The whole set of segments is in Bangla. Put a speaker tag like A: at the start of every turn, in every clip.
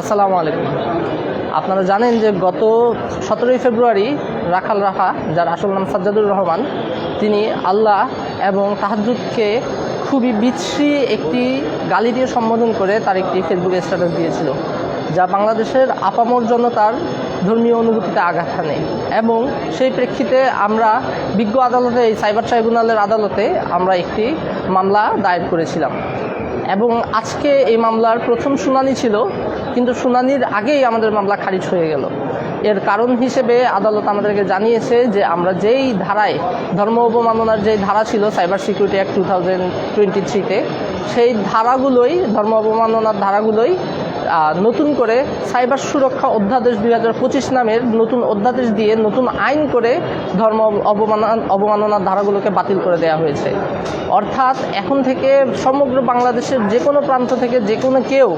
A: আসসালামু আলাইকুম। আপনারা জানেন যে গত সতেরোই ফেব্রুয়ারি রাখাল রাখা যার আসল নাম সাজ্জাদুর রহমান, তিনি আল্লাহ এবং তাহাজুদকে খুবই বিচ্ছিরি একটি গালি দিয়ে সম্বোধন করে তার একটি ফেসবুক স্ট্যাটাস দিয়েছিল, যা বাংলাদেশের আপামর জনতার ধর্মীয় অনুভূতিতে আঘাত হানে। এবং সেই প্রেক্ষিতে আমরা বিজ্ঞ আদালতে, এই সাইবার ট্রাইব্যুনালের আদালতে আমরা একটি মামলা দায়ের করেছিলাম। এবং আজকে এই মামলার প্রথম শুনানি ছিল কিন্তু শুনানির আগেই আমাদের মামলা খারিজ হয়ে গেল। এর কারণ হিসেবে আদালত আমাদেরকে জানিয়েছে যে আমরা যেই ধারায়, ধর্ম অবমাননার যেই ধারা ছিল cyber security act two thousand twenty থ্রিতে সেই ধারাগুলোই, ধর্ম অবমাননার ধারাগুলোই নতুন করে সাইবার সুরক্ষা অধ্যাদেশ দুই হাজার পঁচিশ নামের নতুন অধ্যাদেশ দিয়ে নতুন আইন করে ধর্ম অবমাননা, অবমাননার ধারাগুলোকে বাতিল করে দেওয়া হয়েছে। অর্থাৎ এখন থেকে সমগ্র বাংলাদেশের যে কোনো প্রান্ত থেকে যে কোনো কেউ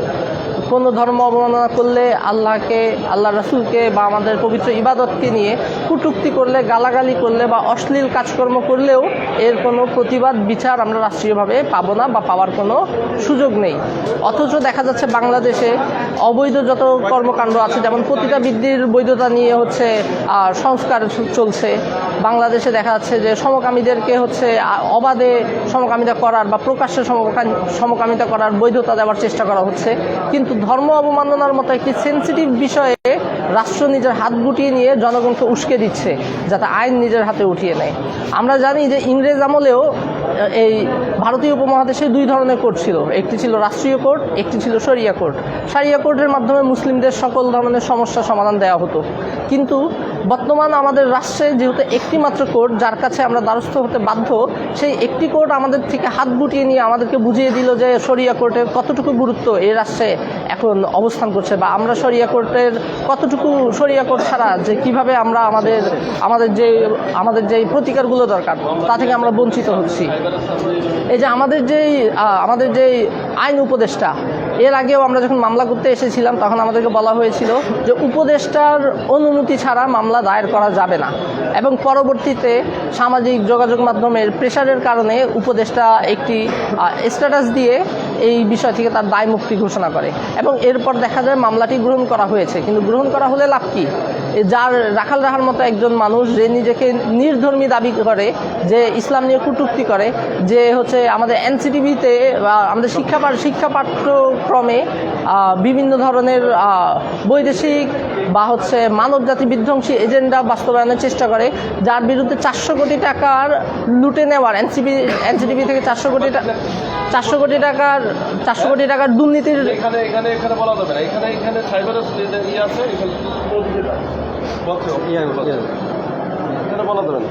A: কোনো ধর্ম অবমাননা করলে আল্লাহকে, আল্লাহ রসুলকে বা আমাদের পবিত্র ইবাদতকে নিয়ে কুটুক্তি করলে, গালাগালি করলে বা অশ্লীল কাজকর্ম করলেও এর কোনো প্রতিবাদ, বিচার আমরা রাষ্ট্রীয়ভাবে পাবো না বা পাওয়ার কোনো সুযোগ নেই। অথচ দেখা যাচ্ছে বাংলাদেশে অবৈধ যত কর্মকাণ্ড আছে, যেমন পতিতা বৃদ্ধির বৈধতা নিয়ে হচ্ছে সংস্কার চলছে। বাংলাদেশে দেখা যাচ্ছে যে সমকামীদেরকে হচ্ছে অবাধে সমকামিতা করার বা প্রকাশ্যে সমকামিতা করার বৈধতা দেওয়ার চেষ্টা করা হচ্ছে। কিন্তু ধর্ম অবমাননার মতো একটি সেন্সিটিভ বিষয়ে রাষ্ট্র নিজের হাত গুটিয়ে নিয়ে জনগণকে উস্কে দিচ্ছে, যাতে আইন নিজের হাতে উঠিয়ে নেয়। আমরা জানি যে ইংরেজ আমলেও এই ভারতীয় উপমহাদেশে দুই ধরনের কোর্ট ছিল। একটি ছিল রাষ্ট্রীয় কোর্ট একটি ছিল শরিয়া কোর্ট সারিয়া কোর্টের মাধ্যমে মুসলিমদের সকল ধরনের সমস্যা সমাধান দেওয়া হতো। কিন্তু বর্তমান আমাদের রাষ্ট্রে যেহেতু একটি মাত্র কোর্ট, যার কাছে আমরা দ্বারস্থ হতে বাধ্য, সেই একটি কোর্ট আমাদের থেকে হাত গুটিয়ে নিয়ে আমাদেরকে বুঝিয়ে দিল যে সরিয়া কোর্টের কতটুকু গুরুত্ব এই রাষ্ট্রে এখন অবস্থান করছে বা আমরা সরিয়া কোর্টের কতটুকু সরিয়া কোর্ট ছাড়া যে কীভাবে আমরা আমাদের আমাদের যে আমাদের যে প্রতিকারগুলো দরকার, তা থেকে আমরা বঞ্চিত হচ্ছি। এই যে আমাদের যেই আমাদের যেই আইন উপদেষ্টা এর আগেও আমরা যখন মামলা করতে এসেছিলাম, তখন আমাদেরকে বলা হয়েছিল যে উপদেষ্টার অনুমতি ছাড়া মামলা দায়ের করা যাবে না এবং পরবর্তীতে সামাজিক যোগাযোগ মাধ্যমের প্রেশারের কারণে উপদেষ্টা একটি স্ট্যাটাস দিয়ে এই বিষয় থেকে তার দায় মুক্তি ঘোষণা করে। এবং এরপর দেখা যায় মামলাটি গ্রহণ করা হয়েছে। কিন্তু গ্রহণ করা হলে লাভ কি? যার রাখাল রাহার মতো একজন মানুষ যে নিজেকে নির্ধর্মী দাবি করে, যে ইসলাম নিয়ে কুটুক্তি করে, যে হচ্ছে আমাদের এনসিটিভিতে আমাদের শিক্ষা শিক্ষা পাঠ্যক্রমে আহ, বিভিন্ন ধরনের বৈদেশিক বা হচ্ছে মানব জাতি বিধ্বংসী এজেন্ডা বাস্তবায়নের চেষ্টা করে যার বিরুদ্ধে চারশো কোটি টাকার লুটে নেওয়ার এনসিবি এনসিটিভি থেকে চারশো কোটি টাকা চারশো কোটি টাকার চারশো কোটি টাকার দুর্নীতির
B: এখানে এখানে এখানে বলা যাবে না এখানে এখানে সাইবার আছে এখানে বলতে হবে। এখানে বলা যাবে না